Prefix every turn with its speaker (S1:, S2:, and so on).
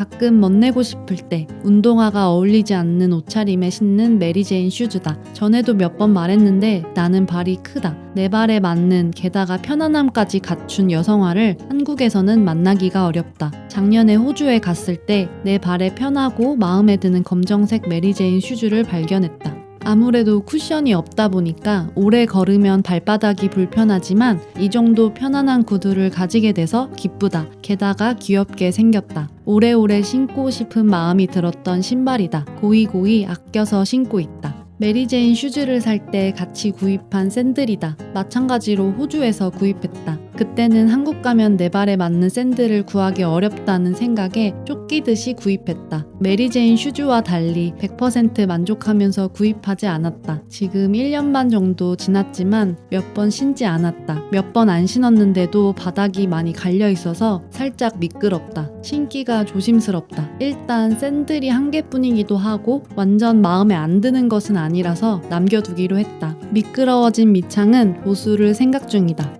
S1: 가끔 멋내고 싶을 때 운동화가 어울리지 않는 옷차림에 신는 메리제인 슈즈다. 전에도 몇 번 말했는데 나는 발이 크다. 내 발에 맞는 게다가 편안함까지 갖춘 여성화를 한국에서는 만나기가 어렵다. 작년에 호주에 갔을 때 내 발에 편하고 마음에 드는 검정색 메리제인 슈즈를 발견했다. 아무래도 쿠션이 없다 보니까 오래 걸으면 발바닥이 불편하지만 이 정도 편안한 구두를 가지게 돼서 기쁘다. 게다가 귀엽게 생겼다. 오래오래 신고 싶은 마음이 들었던 신발이다. 고이고이 아껴서 신고 있다. 메리제인 슈즈를 살 때 같이 구입한 샌들이다. 마찬가지로 호주에서 구입했다. 그때는 한국 가면 내 발에 맞는 샌들을 구하기 어렵다는 생각에 쫓기듯이 구입했다. 메리제인 슈즈와 달리 100% 만족하면서 구입하지 않았다. 지금 1년 반 정도 지났지만 몇 번 신지 않았다. 몇 번 안 신었는데도 바닥이 많이 갈려 있어서 살짝 미끄럽다. 신기가 조심스럽다. 일단 샌들이 한 개뿐이기도 하고 완전 마음에 안 드는 것은 아니라서 남겨두기로 했다. 미끄러워진 밑창은 보수를 생각 중이다.